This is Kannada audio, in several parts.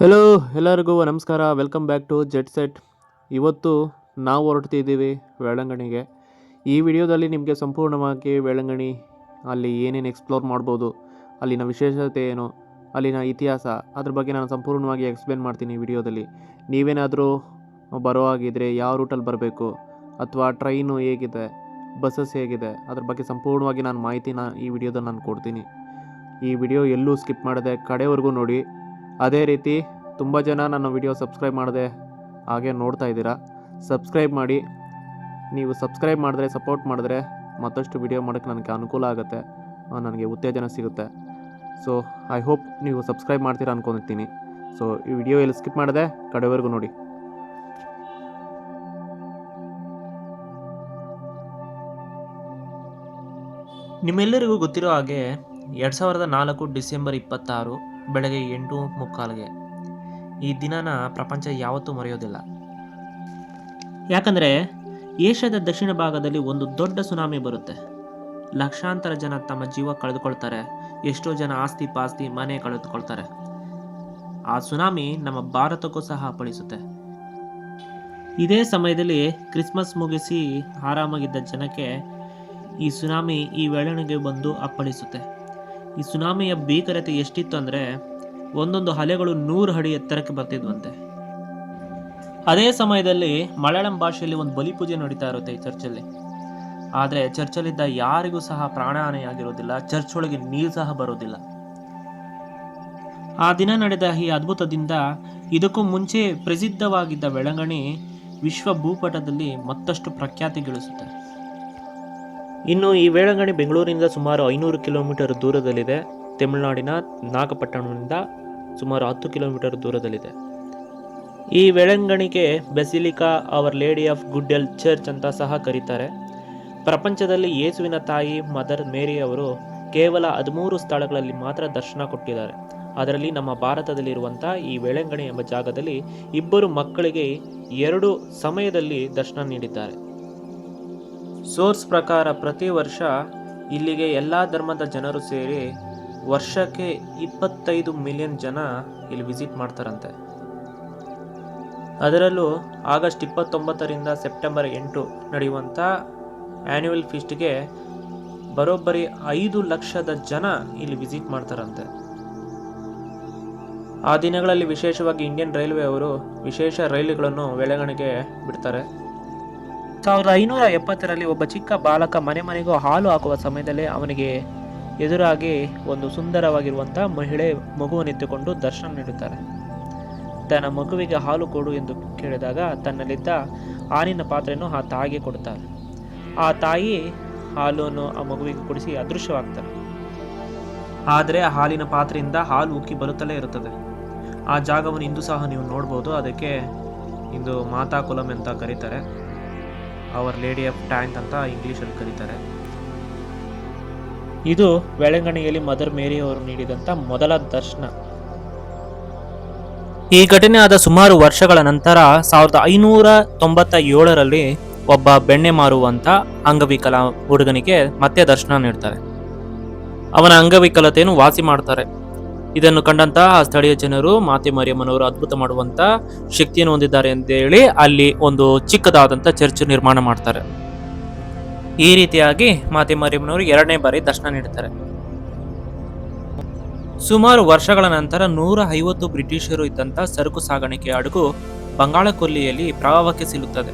ಹಲೋ ಎಲ್ಲರಿಗೂ ನಮಸ್ಕಾರ. Welcome back to jet set ಇವತ್ತು ನಾವು ಹೊರಡ್ತಿದ್ದೀವಿ ವೇಳಂಗಣಿಗೆ ಈ ವಿಡಿಯೋದಲ್ಲಿ ನಿಮಗೆ ಸಂಪೂರ್ಣವಾಗಿ ವೇಳಂಗಣಿ ಅಲ್ಲಿ ಏನೇನು ಎಕ್ಸ್ಪ್ಲೋರ್ ಮಾಡ್ಬೋದು, ಅಲ್ಲಿನ ವಿಶೇಷತೆ ಏನು, ಅಲ್ಲಿನ ಇತಿಹಾಸ, ಅದ್ರ ಬಗ್ಗೆ ನಾನು ಸಂಪೂರ್ಣವಾಗಿ ಎಕ್ಸ್ಪ್ಲೇನ್ ಮಾಡ್ತೀನಿ ಈ ವಿಡಿಯೋದಲ್ಲಿ. ನೀವೇನಾದರೂ ಬರೋ ಹಾಗಿದ್ರೆ ಯಾವ ರೂಟಲ್ಲಿ ಬರಬೇಕು, ಅಥವಾ ಟ್ರೈನು ಹೇಗಿದೆ ಬಸ್ಸಸ್ ಹೇಗಿದೆ, ಅದ್ರ ಬಗ್ಗೆ ಸಂಪೂರ್ಣವಾಗಿ ನಾನು ಮಾಹಿತಿನ ಈ ವಿಡಿಯೋದಲ್ಲಿ ನಾನು ಕೊಡ್ತೀನಿ. ಈ ವಿಡಿಯೋ ಎಲ್ಲೂ ಸ್ಕಿಪ್ ಮಾಡದೆ ಕಡೆವರೆಗೂ ನೋಡಿ. ಅದೇ ರೀತಿ ತುಂಬ ಜನ ನನ್ನ ವಿಡಿಯೋ ಸಬ್ಸ್ಕ್ರೈಬ್ ಮಾಡಿದೆ ಹಾಗೆ ನೋಡ್ತಾ ಇದ್ದೀರಾ, ಸಬ್ಸ್ಕ್ರೈಬ್ ಮಾಡಿ. ನೀವು ಸಬ್ಸ್ಕ್ರೈಬ್ ಮಾಡಿದ್ರೆ, ಸಪೋರ್ಟ್ ಮಾಡಿದ್ರೆ ಮತ್ತಷ್ಟು ವಿಡಿಯೋ ಮಾಡೋಕ್ಕೆ ನನಗೆ ಅನುಕೂಲ ಆಗುತ್ತೆ, ನನಗೆ ಉತ್ತೇಜನ ಸಿಗುತ್ತೆ. ಸೊ ಐ ಹೋಪ್ ನೀವು ಸಬ್ಸ್ಕ್ರೈಬ್ ಮಾಡ್ತೀರಾ ಅನ್ಕೊಂಡಿರ್ತೀನಿ. ಸೊ, ಈ ವಿಡಿಯೋ ಎಲ್ಲಿ ಸ್ಕಿಪ್ ಮಾಡಿದೆ ಕಡೆವರೆಗೂ ನೋಡಿ. ನಿಮ್ಮೆಲ್ಲರಿಗೂ ಗೊತ್ತಿರೋ ಹಾಗೆ ಎರಡು ಸಾವಿರದ ನಾಲ್ಕು ಡಿಸೆಂಬರ್ ಇಪ್ಪತ್ತಾರು ಬೆಳಗ್ಗೆ ಎಂಟು ಮುಕ್ಕಾಲಿಗೆ. ಈ ದಿನನ ಪ್ರಪಂಚ ಯಾವತ್ತೂ ಮರೆಯೋದಿಲ್ಲ. ಯಾಕಂದರೆ ಏಷ್ಯಾದ ದಕ್ಷಿಣ ಭಾಗದಲ್ಲಿ ಒಂದು ದೊಡ್ಡ ಸುನಾಮಿ ಬರುತ್ತೆ. ಲಕ್ಷಾಂತರ ಜನ ತಮ್ಮ ಜೀವ ಕಳೆದುಕೊಳ್ತಾರೆ. ಎಷ್ಟೋ ಜನ ಆಸ್ತಿ ಪಾಸ್ತಿ ಮನೆ ಕಳೆದುಕೊಳ್ತಾರೆ. ಆ ಸುನಾಮಿ ನಮ್ಮ ಭಾರತಕ್ಕೂ ಸಹ ಅಪ್ಪಳಿಸುತ್ತೆ ಇದೇ ಸಮಯದಲ್ಲಿ ಕ್ರಿಸ್ಮಸ್ ಮುಗಿಸಿ ಆರಾಮಾಗಿದ್ದ ಜನಕ್ಕೆ ಈ ಸುನಾಮಿ ಈ ವೇಳಣಿಗೆ ಬಂದು ಅಪ್ಪಳಿಸುತ್ತೆ. ಈ ಸುನಾಮಿಯ ಭೀಕರತೆ ಎಷ್ಟಿತ್ತು ಅಂದರೆ ಒಂದೊಂದು ಅಲೆಗಳು ನೂರು ಅಡಿ ಎತ್ತರಕ್ಕೆ ಬರ್ತಿದ್ವಂತೆ. ಅದೇ ಸಮಯದಲ್ಲಿ ಮಲಯಾಳಂ ಭಾಷೆಯಲ್ಲಿ ಒಂದು ಬಲಿಪೂಜೆ ನಡೀತಾ ಇರುತ್ತೆ ಈ ಚರ್ಚಲ್ಲಿ. ಆದರೆ ಚರ್ಚಲ್ಲಿದ್ದ ಯಾರಿಗೂ ಸಹ ಪ್ರಾಣಹಾನಿಯಾಗಿರೋದಿಲ್ಲ, ಚರ್ಚ್ ಒಳಗೆ ನೀರು ಸಹ ಬರೋದಿಲ್ಲ. ಆ ದಿನ ನಡೆದ ಈ ಅದ್ಭುತದಿಂದ ಇದಕ್ಕೂ ಮುಂಚೆ ಪ್ರಸಿದ್ಧವಾಗಿದ್ದ ಬೆಳಂಗಣಿ ವಿಶ್ವ ಭೂಪಟದಲ್ಲಿ ಮತ್ತಷ್ಟು ಪ್ರಖ್ಯಾತಿ ಗಳಿಸುತ್ತೆ. ಇನ್ನು ಈ ವೇಳಂಗಣಿ ಬೆಂಗಳೂರಿನಿಂದ ಸುಮಾರು ಐನೂರು ಕಿಲೋಮೀಟರ್ ದೂರದಲ್ಲಿದೆ. ತಮಿಳುನಾಡಿನ ನಾಗಪಟ್ಟಣದಿಂದ ಸುಮಾರು ಹತ್ತು ಕಿಲೋಮೀಟರ್ ದೂರದಲ್ಲಿದೆ. ಈ ವೇಳಂಗಣಿಗೆ basilica our lady of good health church ಅಂತ ಸಹ ಕರೀತಾರೆ. ಪ್ರಪಂಚದಲ್ಲಿ ಯೇಸುವಿನ ತಾಯಿ ಮದರ್ ಮೇರಿ ಅವರು ಕೇವಲ ಹದಿಮೂರು ಸ್ಥಳಗಳಲ್ಲಿ ಮಾತ್ರ ದರ್ಶನ ಕೊಟ್ಟಿದ್ದಾರೆ. ಅದರಲ್ಲಿ ನಮ್ಮ ಭಾರತದಲ್ಲಿರುವಂಥ ಈ ವೇಳಂಗಣಿ ಎಂಬ ಜಾಗದಲ್ಲಿ ಇಬ್ಬರು ಮಕ್ಕಳಿಗೆ ಎರಡು ಸಮಯದಲ್ಲಿ ದರ್ಶನ ನೀಡಿದ್ದಾರೆ. ಸೋರ್ಸ್ ಪ್ರಕಾರ ಪ್ರತಿ ವರ್ಷ ಇಲ್ಲಿಗೆ ಎಲ್ಲ ಧರ್ಮದ ಜನರು ಸೇರಿ ವರ್ಷಕ್ಕೆ ಇಪ್ಪತ್ತೈದು ಮಿಲಿಯನ್ ಜನ ಇಲ್ಲಿ ವಿಸಿಟ್ ಮಾಡ್ತಾರಂತೆ. ಅದರಲ್ಲೂ ಆಗಸ್ಟ್ ಇಪ್ಪತ್ತೊಂಬತ್ತರಿಂದ ಸೆಪ್ಟೆಂಬರ್ ಎಂಟು ನಡೆಯುವಂಥ ಆ್ಯನ್ಯುವಲ್ ಫೀಸ್ಟ್ಗೆ ಬರೋಬ್ಬರಿ ಐದು ಲಕ್ಷದ ಜನ ಇಲ್ಲಿ ವಿಸಿಟ್ ಮಾಡ್ತಾರಂತೆ. ಆ ದಿನಗಳಲ್ಲಿ ವಿಶೇಷವಾಗಿ ಇಂಡಿಯನ್ ರೈಲ್ವೆ ಅವರು ವಿಶೇಷ ರೈಲುಗಳನ್ನು ಬೆಳಗಣಿಗೆ ಬಿಡ್ತಾರೆ. ಸಾವಿರದ ಐನೂರ ಎಪ್ಪತ್ತರಲ್ಲಿ ಒಬ್ಬ ಚಿಕ್ಕ ಬಾಲಕ ಮನೆ ಮನೆಗೂ ಹಾಲು ಹಾಕುವ ಸಮಯದಲ್ಲಿ ಅವನಿಗೆ ಎದುರಾಗಿ ಒಂದು ಸುಂದರವಾಗಿರುವಂಥ ಮಹಿಳೆ ಮಗುವನ್ನೆತ್ತುಕೊಂಡು ದರ್ಶನ ನೀಡುತ್ತಾರೆ ತನ್ನ ಮಗುವಿಗೆ ಹಾಲು ಕೊಡು ಎಂದು ಕೇಳಿದಾಗ ತನ್ನಲ್ಲಿದ್ದ ಹಾಲಿನ ಪಾತ್ರೆಯನ್ನು ಆ ತಾಯಿಗೆ ಕೊಡುತ್ತಾರೆ ಆ ತಾಯಿ ಹಾಲನ್ನು ಆ ಮಗುವಿಗೆ ಕುಡಿಸಿ ಅದೃಶ್ಯವಾಗ್ತಾರೆ ಆದರೆ ಆ ಹಾಲಿನ ಪಾತ್ರೆಯಿಂದ ಹಾಲು ಉಕ್ಕಿ ಬರುತ್ತಲೇ ಇರುತ್ತದೆ. ಆ ಜಾಗವನ್ನು ಇಂದು ಸಹ ನೀವು ನೋಡ್ಬೋದು. ಅದಕ್ಕೆ ಇಂದು ಮಾತಾ ಕುಲಂ ಅಂತ ಕರೀತಾರೆ. ಅವರ್ ಲೇಡಿ ಆಫ್ ಟ್ಯಾಂಕ್ ಅಂತ ಇಂಗ್ಲೀಷಲ್ಲಿ ಕರೀತಾರೆ. ಇದು ಬೆಳಂಗಣಿಯಲ್ಲಿ ಮದರ್ ಮೇರಿ ಅವರು ನೀಡಿದಂಥ ಮೊದಲ ದರ್ಶನ. ಈ ಘಟನೆ ಆದ ಸುಮಾರು ವರ್ಷಗಳ ನಂತರ ಸಾವಿರದ ಐನೂರ ತೊಂಬತ್ತ ಏಳರಲ್ಲಿ ಒಬ್ಬ ಬೆಣ್ಣೆ ಮಾರುವಂತ ಅಂಗವಿಕಲ ಹುಡುಗನಿಗೆ ಮತ್ತೆ ದರ್ಶನ ನೀಡ್ತಾರೆ. ಅವನ ಅಂಗವಿಕಲತೆಯನ್ನು ವಾಸಿ ಮಾಡ್ತಾರೆ. ಇದನ್ನು ಕಂಡಂತಹ ಸ್ಥಳೀಯ ಜನರು ಮಾತೆ ಮರಿಯಮ್ಮನವರು ಅದ್ಭುತ ಮಾಡುವಂತ ಶಕ್ತಿಯನ್ನು ಹೊಂದಿದ್ದಾರೆ ಅಂತ ಹೇಳಿ ಅಲ್ಲಿ ಒಂದು ಚಿಕ್ಕದಾದಂಥ ಚರ್ಚ್ ನಿರ್ಮಾಣ ಮಾಡ್ತಾರೆ. ಈ ರೀತಿಯಾಗಿ ಮಾತೆ ಮರಿಯಮ್ಮನವರು ಎರಡನೇ ಬಾರಿ ದರ್ಶನ ನೀಡುತ್ತಾರೆ ಸುಮಾರು ವರ್ಷಗಳ ನಂತರ ನೂರ ಐವತ್ತು ಬ್ರಿಟಿಷರು ಇದ್ದಂಥ ಸರಕು ಸಾಗಾಣಿಕೆ ಹಡಗು ಬಂಗಾಳ ಕೊಲ್ಲಿಯಲ್ಲಿ ಪ್ರವಾಹಕ್ಕೆ ಸಿಲುತ್ತದೆ.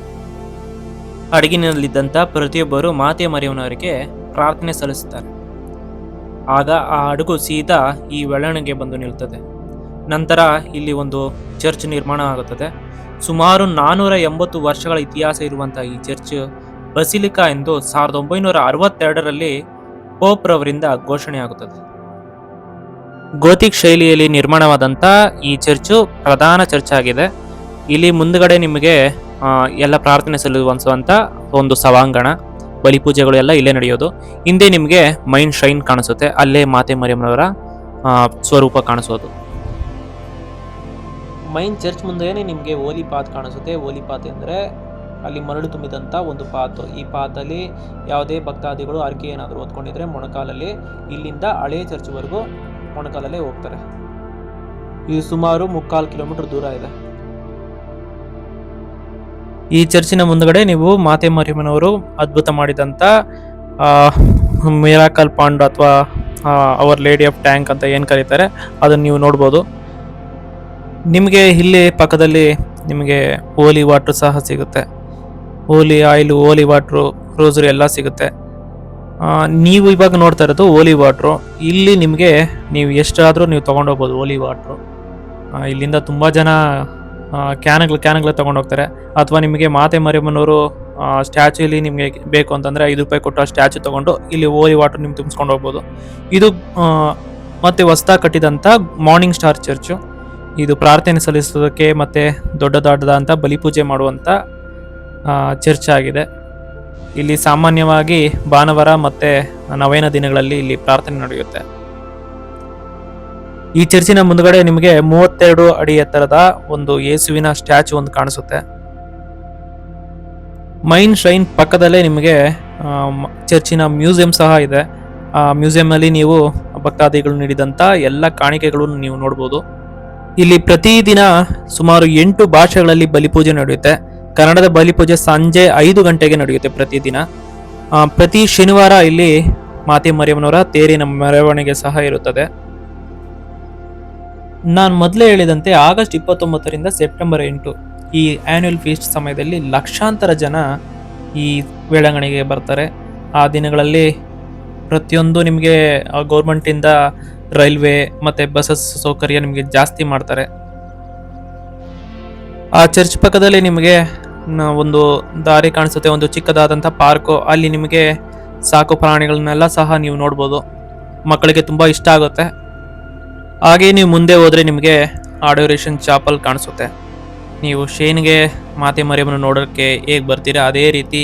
ಹಡಗಿನಲ್ಲಿದ್ದಂಥ ಪ್ರತಿಯೊಬ್ಬರು ಮಾತೆ ಮರಿಯಮ್ಮನವರಿಗೆ ಪ್ರಾರ್ಥನೆ ಸಲ್ಲಿಸುತ್ತಾರೆ. ಆಗ ಆ ಹಡಗು ಸೀದಾ ಈ ಬೆಳವಣಿಗೆ ಬಂದು ನಿಲ್ತದೆ. ನಂತರ ಇಲ್ಲಿ ಒಂದು ಚರ್ಚ್ ನಿರ್ಮಾಣ ಆಗುತ್ತದೆ. ಸುಮಾರು ನಾನ್ನೂರ ಎಂಬತ್ತು ವರ್ಷಗಳ ಇತಿಹಾಸ ಇರುವಂತಹ ಈ ಚರ್ಚ್ ಬಸಿಲಿಕಾ ಎಂದು ಸಾವಿರದ ಒಂಬೈನೂರ ಅರವತ್ತೆರಡರಲ್ಲಿ ಪೋಪ್ ರವರಿಂದ ಘೋಷಣೆಯಾಗುತ್ತದೆ. ಗೋತಿಕ್ ಶೈಲಿಯಲ್ಲಿ ನಿರ್ಮಾಣವಾದಂಥ ಈ ಚರ್ಚು ಪ್ರಧಾನ ಚರ್ಚ್ ಆಗಿದೆ. ಇಲ್ಲಿ ಮುಂದ್ಗಡೆ ನಿಮಗೆ ಎಲ್ಲ ಪ್ರಾರ್ಥನೆ ಸಲ್ಲಿಸುವಂಥ ಒಂದು ಸಭಾಂಗಣ ಬಲಿಪೂಜೆಗಳು ಎಲ್ಲ ಇಲ್ಲೇ ನಡೆಯೋದು. ಹಿಂದೆ ನಿಮಗೆ ಮೈನ್ ಶೈನ್ ಕಾಣಿಸುತ್ತೆ, ಅಲ್ಲೇ ಮಾತೆ ಮರಿಯಮ್ಮನವರ ಸ್ವರೂಪ ಕಾಣಿಸೋದು. ಮೈನ್ ಚರ್ಚ್ ಮುಂದೆಯೇ ನಿಮಗೆ ಓಲಿ ಪಾತ್ ಕಾಣಿಸುತ್ತೆ. ಓಲಿ ಪಾತ್ ಅಂದರೆ ಅಲ್ಲಿ ಮರಳು ತುಂಬಿದಂಥ ಒಂದು ಪಾತು. ಈ ಪಾತಲ್ಲಿ ಯಾವುದೇ ಭಕ್ತಾದಿಗಳು ಅರ್ಕೆ ಏನಾದರೂ ಓದ್ಕೊಂಡಿದ್ರೆ ಮೊಣಕಾಲಲ್ಲಿ ಇಲ್ಲಿಂದ ಹಳೆ ಚರ್ಚ್ವರೆಗೂ ಮೊಣಕಾಲಲ್ಲೇ ಹೋಗ್ತಾರೆ. ಇದು ಸುಮಾರು ಮುಕ್ಕಾಲು ಕಿಲೋಮೀಟರ್ ದೂರ ಇದೆ. ಈ ಚರ್ಚಿನ ಮುಂದ್ಗಡೆ ನೀವು ಮಾತೆ ಮರಿಯಮ್ಮನವರು ಅದ್ಭುತ ಮಾಡಿದಂಥ ಮಿರಾಕಲ್ ಪಾಂಡ್ ಅಥವಾ ಅವರ್ ಲೇಡಿ ಆಫ್ ಟ್ಯಾಂಕ್ ಅಂತ ಏನು ಕರೀತಾರೆ, ಅದನ್ನು ನೀವು ನೋಡ್ಬೋದು. ನಿಮಗೆ ಇಲ್ಲಿ ಪಕ್ಕದಲ್ಲಿ ನಿಮಗೆ ಓಲಿ ವಾಟ್ರ್ ಸಹ ಸಿಗುತ್ತೆ. Holy oil, holy water, rosary ಎಲ್ಲ ಸಿಗುತ್ತೆ. ನೀವು ಇವಾಗ ನೋಡ್ತಾ ಇರೋದು ಓಲಿ ವಾಟ್ರು. ಇಲ್ಲಿ ನಿಮಗೆ ನೀವು ಎಷ್ಟಾದರೂ ನೀವು ತೊಗೊಂಡೋಗ್ಬೋದು ಓಲಿ ವಾಟ್ರು. ಇಲ್ಲಿಂದ ತುಂಬ ಜನ ಕ್ಯಾನ್ಗಳು ಕ್ಯಾನ್ಗಳು ತೊಗೊಂಡೋಗ್ತಾರೆ ಅಥವಾ ನಿಮಗೆ ಮಾತೆ ಮರಿಯಮ್ಮನವರು ಸ್ಟ್ಯಾಚ್ಯೂಲಿ ನಿಮಗೆ ಬೇಕು ಅಂತಂದರೆ ಐದು ರೂಪಾಯಿ ಕೊಟ್ಟು ಆ ಸ್ಟ್ಯಾಚು ತೊಗೊಂಡು ಇಲ್ಲಿ ಓಲಿ ವಾಟರ್ ನಿಮ್ಗೆ ತುಂಬಿಸ್ಕೊಂಡು ಹೋಗ್ಬೋದು. ಇದು ಮತ್ತು ಹೊಸ್ದಾಗಿ ಕಟ್ಟಿದಂಥ ಮಾರ್ನಿಂಗ್ ಸ್ಟಾರ್ ಚರ್ಚು ಇದು ಪ್ರಾರ್ಥನೆ ಸಲ್ಲಿಸೋದಕ್ಕೆ ಮತ್ತು ದೊಡ್ಡ ದೊಡ್ಡದಂಥ ಬಲಿಪೂಜೆ ಮಾಡುವಂಥ ಚರ್ಚ್ ಆಗಿದೆ. ಇಲ್ಲಿ ಸಾಮಾನ್ಯವಾಗಿ ಭಾನುವಾರ ಮತ್ತು ನವೇನ ದಿನಗಳಲ್ಲಿ ಇಲ್ಲಿ ಪ್ರಾರ್ಥನೆ ನಡೆಯುತ್ತೆ. ಈ ಚರ್ಚಿನ ಮುಂದ್ಗಡೆ ನಿಮಗೆ ಮೂವತ್ತೆರಡು ಅಡಿ ಎತ್ತರದ ಒಂದು ಯೇಸುವಿನ ಸ್ಟ್ಯಾಚು ಒಂದು ಕಾಣಿಸುತ್ತೆ. ಮೈನ್ ಶ್ರೈನ್ ಪಕ್ಕದಲ್ಲೇ ನಿಮಗೆ ಚರ್ಚಿನ ಮ್ಯೂಸಿಯಂ ಸಹ ಇದೆ. ಆ, ಮ್ಯೂಸಿಯಂನಲ್ಲಿ ನೀವು ಭಕ್ತಾದಿಗಳು ನೀಡಿದಂಥ ಎಲ್ಲ ಕಾಣಿಕೆಗಳನ್ನು ನೀವು ನೋಡ್ಬೋದು. ಇಲ್ಲಿ ಪ್ರತಿದಿನ ಸುಮಾರು ಎಂಟು ಭಾಷೆಗಳಲ್ಲಿ ಬಲಿಪೂಜೆ ನಡೆಯುತ್ತೆ. ಕನ್ನಡದ ಬಲಿಪೂಜೆ ಸಂಜೆ ಐದು ಗಂಟೆಗೆ ನಡೆಯುತ್ತೆ ಪ್ರತಿದಿನ. ಪ್ರತಿ ಶನಿವಾರ ಇಲ್ಲಿ ಮಾತೆ ಮರಿಯಮ್ಮನವರ ತೇರಿನ ಮೆರವಣಿಗೆ ಸಹ ಇರುತ್ತದೆ. ನಾನು ಮೊದಲೇ ಹೇಳಿದಂತೆ ಆಗಸ್ಟ್ ಇಪ್ಪತ್ತೊಂಬತ್ತರಿಂದ ಸೆಪ್ಟೆಂಬರ್ ಎಂಟು ಈ ಆ್ಯನ್ಯುವಲ್ ಫೀಸ್ಟ್ ಸಮಯದಲ್ಲಿ ಲಕ್ಷಾಂತರ ಜನ ಈ ವೇಳಾಂಗಣಿಗೆ ಬರ್ತಾರೆ. ಆ ದಿನಗಳಲ್ಲಿ ಪ್ರತಿಯೊಂದು ನಿಮಗೆ ಗೌರ್ಮೆಂಟಿಂದ ರೈಲ್ವೆ ಮತ್ತು ಬಸ್ಸಸ್ ಸೌಕರ್ಯ ನಿಮಗೆ ಜಾಸ್ತಿ ಮಾಡ್ತಾರೆ. ಆ ಚರ್ಚ್ ಪಕ್ಕದಲ್ಲಿ ನಿಮಗೆ ಒಂದು ದಾರಿ ಕಾಣಿಸುತ್ತೆ, ಒಂದು ಚಿಕ್ಕದಾದಂಥ ಪಾರ್ಕು ಅಲ್ಲಿ ನಿಮಗೆ ಸಾಕು ಪ್ರಾಣಿಗಳನ್ನೆಲ್ಲ ಸಹ ನೀವು ನೋಡ್ಬೋದು. ಮಕ್ಕಳಿಗೆ ತುಂಬ ಇಷ್ಟ ಆಗುತ್ತೆ. ಹಾಗೆ ನೀವು ಮುಂದೆ ಹೋದರೆ ನಿಮಗೆ ಆಡೋರೇಷನ್ ಚಾಪಲ್ ಕಾಣಿಸುತ್ತೆ. ನೀವು ಶೇನ್ಗೆ ಮಾತೆ ಮರಿಯಮ್ಮನ ನೋಡೋಕ್ಕೆ ಹೇಗೆ ಬರ್ತೀರಾ, ಅದೇ ರೀತಿ,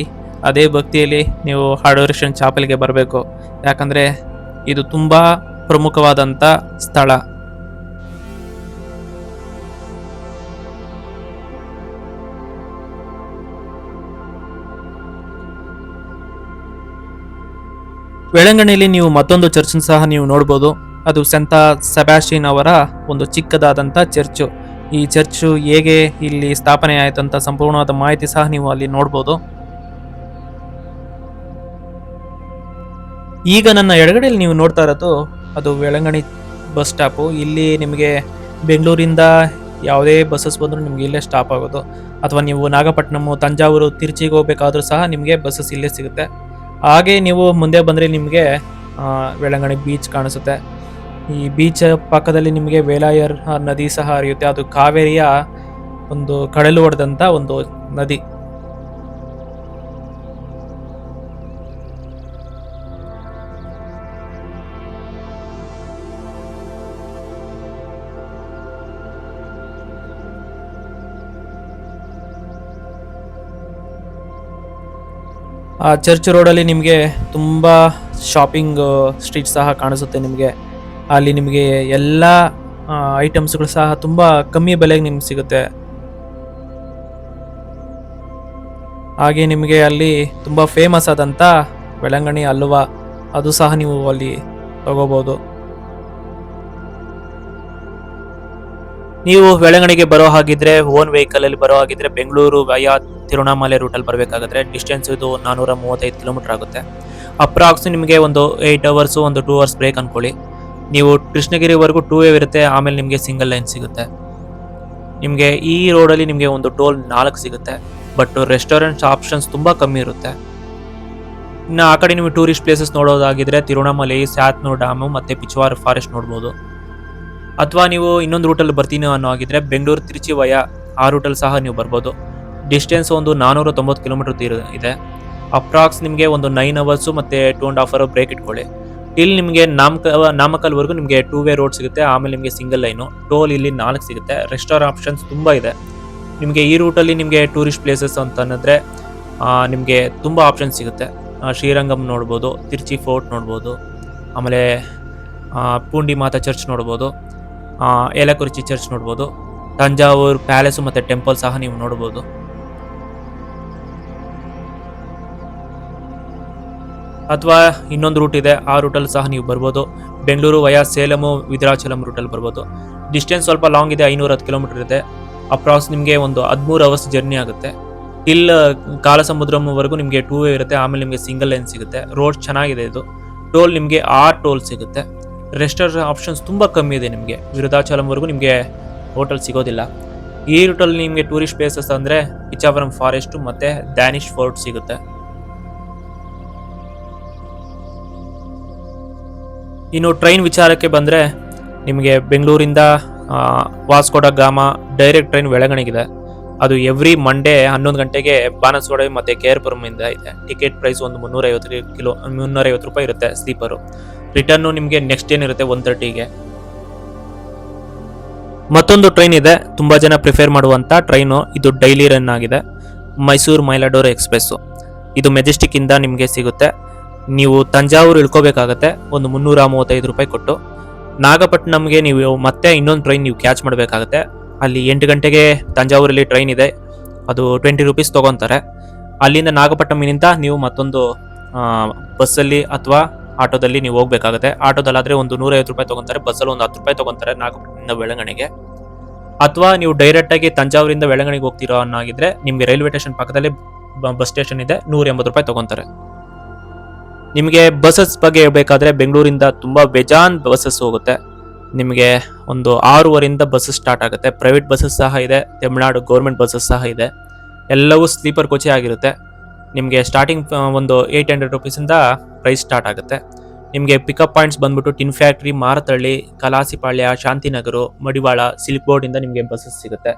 ಅದೇ ಭಕ್ತಿಯಲ್ಲಿ ನೀವು ಆಡೋರೇಷನ್ ಚಾಪಲ್ಗೆ ಬರಬೇಕು. ಯಾಕಂದರೆ ಇದು ತುಂಬ ಪ್ರಮುಖವಾದಂಥ ಸ್ಥಳ. ವೆಳಂಗಣಿಯಲ್ಲಿ ನೀವು ಮತ್ತೊಂದು ಚರ್ಚನ್ನು ಸಹ ನೀವು ನೋಡ್ಬೋದು. ಅದು ಸಂತ ಸೆಬಾಸ್ಟಿನ್ ಅವರ ಒಂದು ಚಿಕ್ಕದಾದಂಥ ಚರ್ಚು. ಈ ಚರ್ಚು ಹೇಗೆ ಇಲ್ಲಿ ಸ್ಥಾಪನೆ ಆಯಿತಂಥ ಸಂಪೂರ್ಣವಾದ ಮಾಹಿತಿ ಸಹ ನೀವು ಅಲ್ಲಿ ನೋಡ್ಬೋದು. ಈಗ ನನ್ನ ಎಡಗಡೆಯಲ್ಲಿ ನೀವು ನೋಡ್ತಾ ಇರೋದು ಅದು ವೆಳಂಗಣಿ ಬಸ್ ಸ್ಟಾಪು. ಇಲ್ಲಿ ನಿಮಗೆ ಬೆಂಗಳೂರಿಂದ ಯಾವುದೇ ಬಸ್ಸಸ್ ಬಂದರೂ ನಿಮಗೆ ಇಲ್ಲೇ ಸ್ಟಾಪ್ ಆಗೋದು. ಅಥವಾ ನೀವು ನಾಗಪಟ್ಟಣಮು ತಂಜಾವೂರು, ತಿರುಚಿಗೆ ಹೋಗಬೇಕಾದ್ರೂ ಸಹ ನಿಮಗೆ ಬಸ್ಸಸ್ ಇಲ್ಲೇ ಸಿಗುತ್ತೆ. ಹಾಗೆ ನೀವು ಮುಂದೆ ಬಂದರೆ ನಿಮಗೆ ವೆಳಂಗಣಿ ಬೀಚ್ ಕಾಣಿಸುತ್ತೆ. ಈ ಬೀಚ್ ಪಕ್ಕದಲ್ಲಿ ನಿಮಗೆ ವೇಲಾಯರ್ ನದಿ ಸಹ ಹರಿಯುತ್ತೆ. ಅದು ಕಾವೇರಿಯ ಒಂದು ಕಡಲು ಹೊಡೆದಂಥ ಒಂದು ನದಿ. ಆ ಚರ್ಚ್ ರೋಡಲ್ಲಿ ನಿಮಗೆ ತುಂಬ ಶಾಪಿಂಗ್ ಸ್ಟ್ರೀಟ್ ಸಹ ಕಾಣಿಸುತ್ತೆ ನಿಮಗೆ. ಅಲ್ಲಿ ನಿಮಗೆ ಎಲ್ಲ ಐಟಮ್ಸ್ಗಳು ಸಹ ತುಂಬ ಕಮ್ಮಿ ಬೆಲೆಗೆ ನಿಮ್ಗೆ ಸಿಗುತ್ತೆ. ಹಾಗೆ ನಿಮಗೆ ಅಲ್ಲಿ ತುಂಬ ಫೇಮಸ್ ಆದಂಥ ಬೆಳಂಗಣಿ ಹಲ್ವಾ, ಅದು ಸಹ ನೀವು ಅಲ್ಲಿ ತಗೋಬೋದು. ನೀವು ಬೆಳಂಗಣಿಗೆ ಬರೋ ಹಾಗಿದ್ರೆ ಓನ್ ವೆಹಿಕಲ್ ಅಲ್ಲಿ ಬರೋ ಹಾಗಿದ್ರೆ ಬೆಂಗಳೂರು ವಯಾ ತಿರುವಣಾಮಲೆ ರೂಟಲ್ಲಿ ಬರಬೇಕಾದ್ರೆ ಡಿಸ್ಟೆನ್ಸ್ ಇದು ನಾನ್ನೂರ ಮೂವತ್ತೈದು ಕಿಲೋಮೀಟರ್ ಆಗುತ್ತೆ. ಅಪ್ರಾಕ್ಸ್ ನಿಮಗೆ ಒಂದು ಏಯ್ಟ್ ಅವರ್ಸು ಒಂದು ಟೂ ಅವರ್ಸ್ ಬ್ರೇಕ್ ಅನ್ಕೊಳ್ಳಿ. ನೀವು ಕೃಷ್ಣಗಿರಿವರೆಗೂ ಟೂ ವೇವ್ ಇರುತ್ತೆ, ಆಮೇಲೆ ನಿಮಗೆ ಸಿಂಗಲ್ ಲೈನ್ ಸಿಗುತ್ತೆ. ನಿಮಗೆ ಈ ರೋಡಲ್ಲಿ ನಿಮಗೆ ಒಂದು ಟೋಲ್ ನಾಲ್ಕು ಸಿಗುತ್ತೆ ಬಟ್ ರೆಸ್ಟೋರೆಂಟ್ಸ್ ಆಪ್ಷನ್ಸ್ ತುಂಬ ಕಮ್ಮಿ ಇರುತ್ತೆ. ಇನ್ನು ಆ ಕಡೆ ನಿಮಗೆ ಟೂರಿಸ್ಟ್ ಪ್ಲೇಸಸ್ ನೋಡೋದಾಗಿದ್ರೆ ತಿರುವಣ್ಣಾಮಲೈ ಸ್ಯಾತ್ನೂರ್ ಡ್ಯಾಮು ಮತ್ತು ಪಿಚುವಾರ್ ಫಾರೆಸ್ಟ್ ನೋಡ್ಬೋದು. ಅಥವಾ ನೀವು ಇನ್ನೊಂದು ರೂಟಲ್ಲಿ ಬರ್ತೀನಿ ಅನ್ನೋ ಆಗಿದ್ರೆ ಬೆಂಗಳೂರು ತಿರುಚಿ ವಯ ಆ ರೂಟಲ್ಲಿ ಸಹ ನೀವು ಬರ್ಬೋದು. ಡಿಸ್ಟೆನ್ಸ್ ಒಂದು ನಾನ್ನೂರ ತೊಂಬತ್ತು ಕಿಲೋಮೀಟರ್ ಇದೆ. ಅಪ್ರಾಕ್ಸ್ ನಿಮಗೆ ಒಂದು ನೈನ್ ಅವರ್ಸು ಮತ್ತು two and half hour break ಇಟ್ಕೊಳ್ಳಿ. ಇಲ್ಲಿ ನಿಮಗೆ ನಾಮಕ, ನಾಮಕಲ್ವರೆಗೂ ನಿಮಗೆ ಟೂ ವೇ ರೋಡ್ ಸಿಗುತ್ತೆ, ಆಮೇಲೆ ನಿಮಗೆ ಸಿಂಗಲ್ ಲೈನು ಟೋಲ್ ಇಲ್ಲಿ ನಾಲ್ಕು ಸಿಗುತ್ತೆ. ರೆಸ್ಟೋರ್ ಆಪ್ಷನ್ಸ್ ತುಂಬ ಇದೆ. ನಿಮಗೆ ಈ ರೂಟಲ್ಲಿ ನಿಮಗೆ ಟೂರಿಸ್ಟ್ ಪ್ಲೇಸಸ್ ಅಂತ ಅನ್ನಿದ್ರೆ ನಿಮಗೆ ತುಂಬ ಆಪ್ಷನ್ಸ್ ಸಿಗುತ್ತೆ. ಶ್ರೀರಂಗಂ ನೋಡ್ಬೋದು, ತಿರುಚಿ ಫೋರ್ಟ್ ನೋಡ್ಬೋದು, ಆಮೇಲೆ ಪೂಂಡಿ ಮಾತಾ ಚರ್ಚ್ ನೋಡ್ಬೋದು ಏಲಕುರಿಚಿ ಚರ್ಚ್ ನೋಡ್ಬೋದು, ತಂಜಾವೂರು ಪ್ಯಾಲೇಸು ಮತ್ತು ಟೆಂಪಲ್ ಸಹ ನೀವು ನೋಡ್ಬೋದು. ಅಥವಾ ಇನ್ನೊಂದು ರೂಟ್ ಇದೆ, ಆ ರೂಟಲ್ಲಿ ಸಹ ನೀವು ಬರ್ಬೋದು. ಬೆಂಗಳೂರು ವಯಾ ಸೇಲಮು ವಿದ್ರಾಚಲಂ ರೂಟಲ್ಲಿ ಬರ್ಬೋದು. ಡಿಸ್ಟೆನ್ಸ್ ಸ್ವಲ್ಪ ಲಾಂಗ್ ಇದೆ ಐನೂರ ಹತ್ತು ಕಿಲೋಮೀಟರ್ ಇದೆ. ಅಪ್ರಾಕ್ಸ್ ನಿಮಗೆ ಒಂದು ಹದಿಮೂರು ಅವರ್ಸ್ ಜರ್ನಿ ಆಗುತ್ತೆ. ಟಿಲ್ ಕಾಲಸಮುದ್ರಂವರೆಗೂ ನಿಮಗೆ ಟೂ ವೇ ಇರುತ್ತೆ, ಆಮೇಲೆ ನಿಮಗೆ ಸಿಂಗಲ್ ಲೈನ್ ಸಿಗುತ್ತೆ. ರೋಡ್ ಚೆನ್ನಾಗಿದೆ ಇದು. ಟೋಲ್ ನಿಮಗೆ ಆರ್ ಟೋಲ್ ಸಿಗುತ್ತೆ. ರೆಸ್ಟೋರ್ ಆಪ್ಷನ್ಸ್ ತುಂಬ ಕಮ್ಮಿ ಇದೆ ನಿಮಗೆ. ವಿರುದಾಚಲಂವರೆಗೂ ನಿಮಗೆ ಹೋಟೆಲ್ ಸಿಗೋದಿಲ್ಲ. ಈ ರೂಟಲ್ಲಿ ನಿಮಗೆ ಟೂರಿಸ್ಟ್ ಪ್ಲೇಸಸ್ ಅಂದರೆ ಪಿಚಾವರಂ ಫಾರೆಸ್ಟು ಮತ್ತು ಡ್ಯಾನಿಶ್ ಫೋರ್ಟ್ ಸಿಗುತ್ತೆ. ಇನ್ನು ಟ್ರೈನ್ ವಿಚಾರಕ್ಕೆ ಬಂದರೆ ನಿಮಗೆ ಬೆಂಗಳೂರಿಂದ ವಾಸ್ಕೋಡ ಗಾಮ ಡೈರೆಕ್ಟ್ ಟ್ರೈನ್ ಬೆಳಗಣಿಗಿದೆ ಅದು ಎವ್ರಿ ಮಂಡೇ ಹನ್ನೊಂದು ಗಂಟೆಗೆ ಬಾನಸವಾಡ ಮತ್ತು ಕೆ ಆರ್ ಪುರಮಿಂದ ಇದೆ ಟಿಕೆಟ್ ಪ್ರೈಸ್ ಒಂದು ಮುನ್ನೂರೈವತ್ತು ಕಿಲೋ, ಮುನ್ನೂರೈವತ್ತು ರೂಪಾಯಿ ಇರುತ್ತೆ ಸ್ಲೀಪರು ರಿಟರ್ನು ನಿಮಗೆ ನೆಕ್ಸ್ಟ್ ಏನಿರುತ್ತೆ ಒನ್ ತರ್ಟಿಗೆ ಮತ್ತೊಂದು ಟ್ರೈನ್ ಇದೆ, ತುಂಬ ಜನ ಪ್ರಿಫೇರ್ ಮಾಡುವಂಥ ಟ್ರೈನು ಇದು ಡೈಲಿ ರನ್ ಆಗಿದೆ. ಮೈಸೂರು ಮೈಲಾಡೋರ್ ಎಕ್ಸ್ಪ್ರೆಸ್ಸು ಇದು ಮೆಜೆಸ್ಟಿಕ್ಕಿಂದ ನಿಮಗೆ ಸಿಗುತ್ತೆ. ನೀವು ತಂಜಾವೂರು ಇಳ್ಕೋಬೇಕಾಗತ್ತೆ. ಒಂದು ಮುನ್ನೂರ ಮೂವತ್ತೈದು ರೂಪಾಯಿ ಕೊಟ್ಟು. ನಾಗಪಟ್ಟಣಂಗೆ ನೀವು ಮತ್ತೆ ಇನ್ನೊಂದು ಟ್ರೈನ್ ನೀವು ಕ್ಯಾಚ್ ಮಾಡಬೇಕಾಗತ್ತೆ. ಅಲ್ಲಿ ಎಂಟು ಗಂಟೆಗೆ ತಂಜಾವೂರಲ್ಲಿ ಟ್ರೈನ್ ಇದೆ. ಅದು ಟ್ವೆಂಟಿ ರುಪೀಸ್ ತೊಗೊತಾರೆ. ಅಲ್ಲಿಂದ ನಾಗಪಟ್ಟಣಮಿನಿಂದ ನೀವು ಮತ್ತೊಂದು ಬಸ್ಸಲ್ಲಿ ಅಥವಾ ಆಟೋದಲ್ಲಿ ನೀವು ಹೋಗ್ಬೇಕಾಗುತ್ತೆ. ಆಟೋದಲ್ಲಾದರೆ ಒಂದು ನೂರೈವತ್ತು ರೂಪಾಯಿ ತೊಗೊತಾರೆ. ಬಸ್ಸಲ್ಲಿ ಒಂದು ಹತ್ತು ರೂಪಾಯಿ ತೊಗೊತಾರೆ ನಾಗಪಟ್ಟಣದಿಂದ ಬೆಳಗಣಿಗೆ ಅಥವಾ ನೀವು ಡೈರೆಕ್ಟಾಗಿ ತಂಜಾವೂರಿಂದ ಬೆಳಗಣಿಗೆ ಹೋಗ್ತಿರೋ ಅನ್ನೋಗಿದ್ರೆ ನಿಮಗೆ ರೈಲ್ವೆ ಸ್ಟೇಷನ್ ಪಕ್ಕದಲ್ಲಿ ಬಸ್ ಸ್ಟೇಷನ್ ಇದೆ. ನೂರ ಎಂಬತ್ತು ರೂಪಾಯಿ ತೊಗೊತಾರೆ. ನಿಮಗೆ ಬಸ್ಸಸ್ ಬಗ್ಗೆ ಹೇಳಬೇಕಾದ್ರೆ ಬೆಂಗಳೂರಿಂದ ತುಂಬ ಬೇಜಾನ್ ಬಸ್ಸಸ್ ಹೋಗುತ್ತೆ. ನಿಮಗೆ ಒಂದು ಆರೂವರೆಯಿಂದ ಬಸ್ಸಸ್ ಸ್ಟಾರ್ಟ್ ಆಗುತ್ತೆ. ಪ್ರೈವೇಟ್ ಬಸ್ಸಸ್ ಸಹ ಇದೆ, ತಮಿಳ್ನಾಡು ಗೌರ್ಮೆಂಟ್ ಬಸ್ಸಸ್ ಸಹ ಇದೆ. ಎಲ್ಲವೂ ಸ್ಲೀಪರ್ ಕೋಚೆ ಆಗಿರುತ್ತೆ. ನಿಮಗೆ ಸ್ಟಾರ್ಟಿಂಗ್ ಒಂದು ಏಯ್ಟ್ ಹಂಡ್ರೆಡ್ ರುಪೀಸಿಂದ ಪ್ರೈಸ್ ಸ್ಟಾರ್ಟ್ ಆಗುತ್ತೆ. ನಿಮಗೆ ಪಿಕಪ್ ಪಾಯಿಂಟ್ಸ್ ಬಂದ್ಬಿಟ್ಟು tin factory Marathahalli, Kalasipalya, Shantinagar, Madiwala silk ಬೋರ್ಡಿಂದ ನಿಮಗೆ ಬಸ್ಸಸ್ ಸಿಗುತ್ತೆ.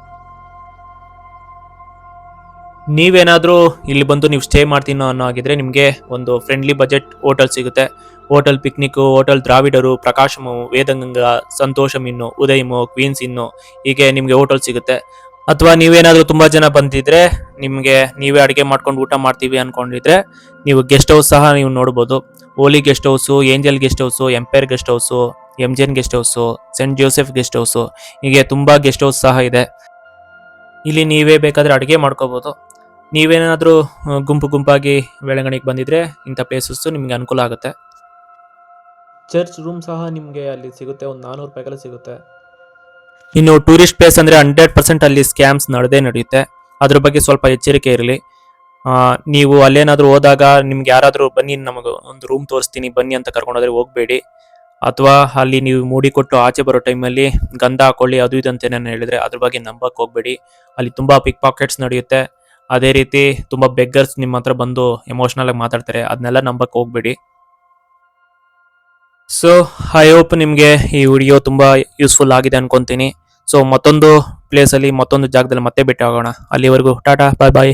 ನೀವೇನಾದರೂ ಇಲ್ಲಿ ಬಂದು ನೀವು ಸ್ಟೇ ಮಾಡ್ತೀನೋ ಅನ್ನೋ ಆಗಿದ್ರೆ ನಿಮಗೆ ಒಂದು ಫ್ರೆಂಡ್ಲಿ ಬಜೆಟ್ ಹೋಟೆಲ್ ಸಿಗುತ್ತೆ. Hotel picnic hotel Dravidar, Prakasam, Vedaganga Santosham ಇನ್ನು ಉದಯಮು ಕ್ವೀನ್ಸ್ ಇನ್ನು ಹೀಗೆ ನಿಮಗೆ ಹೋಟೆಲ್ ಸಿಗುತ್ತೆ. ಅಥವಾ ನೀವೇನಾದರೂ ತುಂಬ ಜನ ಬಂದಿದ್ರೆ ನಿಮಗೆ ನೀವೇ ಅಡುಗೆ ಮಾಡ್ಕೊಂಡು ಊಟ ಮಾಡ್ತೀವಿ ಅಂದ್ಕೊಂಡಿದ್ರೆ ನೀವು ಗೆಸ್ಟ್ ಹೌಸ್ ಸಹ ನೀವು ನೋಡ್ಬೋದು. Holy guest house angel guest house empire guest house M gen guest house saint Joseph guest house ಹೀಗೆ ತುಂಬ ಗೆಸ್ಟ್ ಹೌಸ್ ಸಹ ಇದೆ. ಇಲ್ಲಿ ನೀವೇ ಬೇಕಾದರೆ ಅಡುಗೆ ಮಾಡ್ಕೋಬೋದು. ನೀವೇನಾದರೂ ಗುಂಪು ಗುಂಪಾಗಿ ವೇಳಂಗಣಿಗೆ ಬಂದಿದ್ರೆ ಇಂಥ ಪ್ಲೇಸಸ್ಸು ನಿಮಗೆ ಅನುಕೂಲ ಆಗುತ್ತೆ. ಚರ್ಚ್ ರೂಮ್ ಸಹ ನಿಮಗೆ ಅಲ್ಲಿ ಸಿಗುತ್ತೆ ಒಂದು ನಾನ್ನೂರು ರೂಪಾಯಿಗೆಲ್ಲ ಸಿಗುತ್ತೆ. ಇನ್ನು ಟೂರಿಸ್ಟ್ ಪ್ಲೇಸ್ ಅಂದರೆ ಹಂಡ್ರೆಡ್ ಪರ್ಸೆಂಟ್ ಅಲ್ಲಿ ಸ್ಕ್ಯಾಮ್ಸ್ ನಡೆದೇ ನಡೆಯುತ್ತೆ. ಅದ್ರ ಬಗ್ಗೆ ಸ್ವಲ್ಪ ಎಚ್ಚರಿಕೆ ಇರಲಿ. ನೀವು ಅಲ್ಲೇನಾದರೂ ಹೋದಾಗ ನಿಮ್ಗೆ ಯಾರಾದರೂ ಬನ್ನಿ ನಮಗೆ ಒಂದು ರೂಮ್ ತೋರಿಸ್ತೀನಿ ಬನ್ನಿ ಅಂತ ಕರ್ಕೊಂಡೋದ್ರೆ ಹೋಗಬೇಡಿ. ಅಥವಾ ಅಲ್ಲಿ ನೀವು ಮೂಡಿ ಕೊಟ್ಟು ಆಚೆ ಬರೋ ಟೈಮಲ್ಲಿ ಗಂಧ ಹಾಕೊಳ್ಳಿ ಅದು ಇದು ಅಂತ ಏನೇನು ಹೇಳಿದ್ರೆ ಅದ್ರ ಬಗ್ಗೆ ನಂಬಕ್ಕೆ ಹೋಗಬೇಡಿ. ಅಲ್ಲಿ ತುಂಬ ಪಿಕ್ ಪಾಕೆಟ್ಸ್ ನಡೆಯುತ್ತೆ. ಅದೇ ರೀತಿ ತುಂಬ ಬೆಗ್ಗರ್ಸ್ ನಿಮ್ಮ ಹತ್ರ ಬಂದು ಎಮೋಷ್ನಲ್ ಆಗಿ ಮಾತಾಡ್ತಾರೆ. ಅದನ್ನೆಲ್ಲ ನಂಬಕ್ಕೆ ಹೋಗಬೇಡಿ. ಸೊ ಐ ಹೋಪ್ ನಿಮಗೆ ಈ ವಿಡಿಯೋ ತುಂಬ ಯೂಸ್ಫುಲ್ ಆಗಿದೆ ಅನ್ಕೊಂತೀನಿ. ಸೊ ಮತ್ತೊಂದು ಪ್ಲೇಸಲ್ಲಿ ಮತ್ತೊಂದು ಜಾಗದಲ್ಲಿ ಮತ್ತೆ ಭೇಟಿ ಆಗೋಣ ಅಲ್ಲಿವರೆಗೂ ಟಾಟಾ ಬಾಯ್ ಬಾಯ್